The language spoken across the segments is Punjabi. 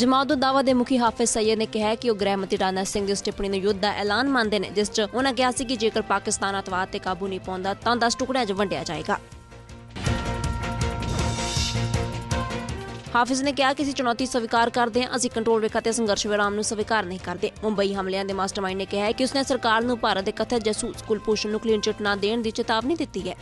ਜਮਾਤ ਦਾਵਾ ਦੇ ਮੁਖੀ ਹਾਫਿਜ਼ ਸਈਦ ਨੇ ਕਿਹਾ ਕਿ ਉਹ ਗ੍ਰਹਿ ਮੰਤਰੀ ਰਾਜਨਾਥ ਸਿੰਘ ਦੀ ਉਸ ਟਿੱਪਣੀ ਨੂੰ ਯੁੱਧ ਦਾ ਐਲਾਨ ਮੰਨਦੇ ਨੇ, ਜਿਸ 'ਚ ਉਹਨਾਂ ਕਿਹਾ ਸੀ ਕਿ ਜੇਕਰ ਪਾਕਿਸਤਾਨ ਅਤਵਾਦ ਤੇ ਕਾਬੂ ਨਹੀਂ ਪਾਉਂਦਾ, ਤਾਂ 10 ਟੁਕੜਿਆਂ 'ਚ ਵੰਡਿਆ ਜਾਏਗਾ। ਹਾਫਿਜ਼ ਨੇ ਕਿਹਾ ਕਿ ਅਸੀਂ ਚੁਣੌਤੀ ਸਵੀਕਾਰ ਕਰਦੇ ਹਾਂ, ਅਸੀਂ ਕੰਟਰੋਲ ਰੇਖਾ ਤੇ ਸੰਘਰਸ਼ ਵਿਰਾਮ ਨੂੰ ਸਵੀਕਾਰ ਨਹੀਂ ਕਰਦੇ। ਮੁੰਬਈ ਹਮਲਿਆਂ ਦੇ ਮਾਸਟਰਮਾਈਂਡ ਨੇ ਕਿਹਾ ਕਿ ਉਸਨੇ ਸਰਕਾਰ ਨੂੰ ਭਾਰਤ ਦੇ ਕਥਿਤ ਜਾਸੂਸ ਕੁਲਭੂਸ਼ਣ ਨੂੰ ਕਲੀਨ ਚਿਟ ਨਾ ਦੇਣ ਦੀ ਚੇਤਾਵਨੀ ਦਿੱਤੀ ਹੈ।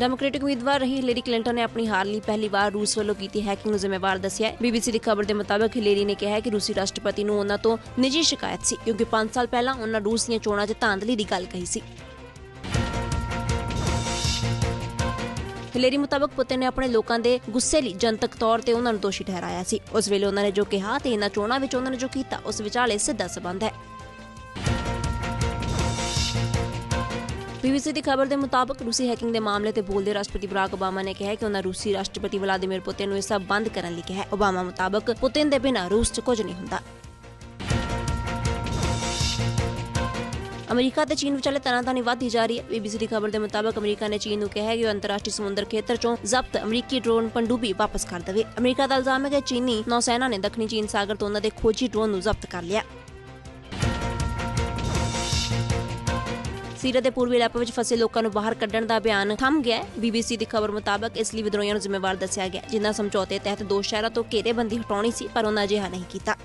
ਡੈਮੋਕ੍ਰੈਟਿਕ ਉਮੀਦਵਾਰ ਰਹੀ ਹਿਲੇਰੀ ਕਲਿੰਟਨ ਨੇ ਆਪਣੀ ਹਾਰ ਲਈ ਪਹਿਲੀ ਵਾਰ ਰੂਸ ਵੱਲੋਂ ਕੀਤੀ ਹੈਕਿੰਗ ਨੂੰ ਜ਼ਿੰਮੇਵਾਰ ਦੱਸਿਆ ਬੀਬੀਸੀ ਦੀ ਖਬਰ ਦੇ ਮੁਤਾਬਕ ਹਿਲੇਰੀ ਨੇ ਕਿਹਾ ਕਿ ਰੂਸੀ ਰਾਸ਼ਟਰਪਤੀ ਨੂੰ ਉਹਨਾਂ ਤੋਂ ਨਿੱਜੀ ਸ਼ਿਕਾਇਤ ਸੀ, ਕਿਉਂਕਿ 5 ਸਾਲ ਪਹਿਲਾਂ ਉਹਨਾਂ ਰੂਸ ਦੀਆਂ ਚੋਣਾਂ 'ਚ ਧਾਂਦਲੀ ਦੀ ਗੱਲ ਕਹੀ ਸੀ। ਹਿਲੇਰੀ ਮੁਤਾਬਕ ਪੁਤਿਨ ਨੇ ਆਪਣੇ ਲੋਕਾਂ ਦੇ ਗੁੱਸੇ ਲਈ ਜਨਤਕ ਤੌਰ ਤੇ ਉਹਨਾਂ ਨੂੰ ਦੋਸ਼ੀ ਠਹਿਰਾਇਆ ਸੀ। ਉਸ ਵੇਲੇ ਉਹਨਾਂ ਨੇ ਜੋ ਕਿਹਾ ਤੇ ਇਹਨਾਂ ਚੋਣਾਂ ਵਿੱਚ ਉਹਨਾਂ ਨੇ ਜੋ ਕੀਤਾ, ਉਸ ਵਿਚਾਲੇ ਸਿੱਧਾ ਸਬੰਧ ਹੈ। ਬੀਬੀਸੀ ਦੀ ਖਬਰ ਦੇ ਮੁਤਾਬਕ ਰੂਸੀ ਹੈਕਿੰਗ ਦੇ ਮਾਮਲੇ ਤੇ ਬੋਲਦੇ ਰਾਸ਼ਟਰਪਤੀ ਬਰਾਕ ਓਬਾਮਾ ਨੇ ਕਿਹਾ ਕਿ ਉਹਨਾਂ ਰੂਸੀ ਰਾਸ਼ਟਰਪਤੀ ਵਲਾਦੀਮੀਰ ਪੁਤਿਨ ਨੂੰ ਇਹ ਸਭ ਬੰਦ ਕਰਨ ਲਈ ਕਿਹਾ ਹੈ। ਓਬਾਮਾ ਮੁਤਾਬਕ ਪੁਤਿਨ ਦੇ ਬਿਨਾਂ ਰੂਸ 'ਚ ਕੁਝ ਨਹੀਂ ਹੁੰਦਾ। ਅਮਰੀਕਾ ਤੇ ਚੀਨ ਵਿਚਾਲੇ ਤਣਾਤਣੀ ਵਧਦੀ ਜਾ ਰਹੀ ਹੈ। ਬੀਬੀਸੀ ਦੀ ਖਬਰ ਦੇ ਮੁਤਾਬਕ ਅਮਰੀਕਾ ਨੇ ਚੀਨ ਨੂੰ ਕਿਹਾ ਹੈ ਕਿ ਉਹ ਅੰਤਰਰਾਸ਼ਟਰੀ ਸਮੁੰਦਰ ਖੇਤਰ ਚੋਂ ਜ਼ਬਤ ਅਮਰੀਕੀ ਡਰੋਨ ਪੰਡੂਬੀ ਵਾਪਸ ਕਰ ਦੇਵੇ। ਅਮਰੀਕਾ ਦਾ ਇਲਜ਼ਾਮ ਹੈ ਕਿ ਚੀਨੀ ਨੌਸੈਨਾ ਨੇ ਦੱਖਣੀ ਚੀਨ ਸਾਗਰ ਤੋਂ ਉਹਨਾਂ ਦੇ ਖੋਜੀ ਡਰੋਨ ਨੂੰ ਜ਼ਬਤ ਕਰ ਲਿਆ। ਸੀਰੀਆ ਦੇ ਪੂਰਬੀ ਇਲਾਕੇ ਵਿੱਚ ਫਸੇ ਲੋਕਾਂ ਨੂੰ ਬਾਹਰ ਕੱਢਣ ਦਾ ਅਭਿਆਨ ਥੰਮ ਗਿਆ ਹੈ। ਬੀਬੀਸੀ ਦੀ ਖਬਰ ਮੁਤਾਬਕ ਇਸ ਲਈ ਵਿਦਰੋਹੀਆਂ ਨੂੰ ਜ਼ਿੰਮੇਵਾਰ ਦੱਸਿਆ ਗਿਆ ਜਿਨ੍ਹਾਂ ਸਮਝੌਤੇ ਤਹਿਤ ਦੋ ਸ਼ਹਿਰਾਂ ਤੋਂ ਘੇਰੇਬੰਦੀ ਹਟਾਉਣੀ ਸੀ, ਪਰ ਉਹਨਾਂ ਅਜਿਹਾ ਨਹੀਂ ਕੀਤਾ।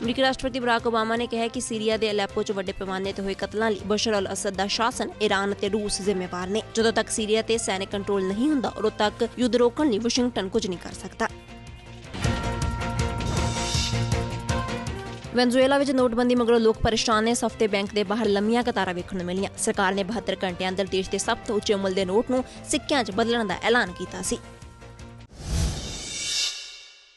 ਅਮਰੀਕੀ ਰਾਸ਼ਟਰਪਤੀ ਬਰਾਕ ਓਬਾਮਾ ਨੇ ਕਿਹਾ ਕਿ ਸੀਰੀਆ ਦੇ ਅਲੈਪੋ 'ਚ ਵੱਡੇ ਪੈਮਾਨੇ ਤੇ ਹੋਏ ਕਤਲਾਂ ਲਈ ਬਸ਼ਰ ਅਲ ਅਸਦ ਦਾ ਸ਼ਾਸਨ ਈਰਾਨ ਅਤੇ ਰੂਸ ਜ਼ਿੰਮੇਵਾਰ ਨੇ। ਜਦੋਂ ਤੱਕ ਸੀਰੀਆ ਤੇ ਸੈਨਿਕ ਕੰਟਰੋਲ ਨਹੀਂ ਹੁੰਦਾ, ਉਦੋਂ ਤੱਕ ਯੁੱਧ ਰੋਕਣ ਲਈ ਵਾਸ਼ਿੰਗਟਨ ਕੁਝ ਨਹੀਂ ਕਰ ਸਕਦਾ। ਵੈਨਜ਼ੂਏਲਾ ਵਿੱਚ ਨੋਟਬੰਦੀ ਮਗਰੋਂ ਲੋਕ ਪਰੇਸ਼ਾਨ ਨੇ। ਸਫਤੇ ਬੈਂਕ ਦੇ ਬਾਹਰ ਲੰਮੀਆਂ ਕਤਾਰਾਂ ਵੇਖਣ ਨੂੰ ਮਿਲੀਆਂ। ਸਰਕਾਰ ਨੇ 72 ਘੰਟਿਆਂ ਅੰਦਰ ਦੇਸ਼ ਦੇ ਸਭ ਤੋਂ ਉੱਚੇ ਮੁੱਲ ਦੇ ਨੋਟ ਨੂੰ ਸਿੱਕਿਆਂ 'ਚ ਬਦਲਣ ਦਾ ਐਲਾਨ ਕੀਤਾ ਸੀ।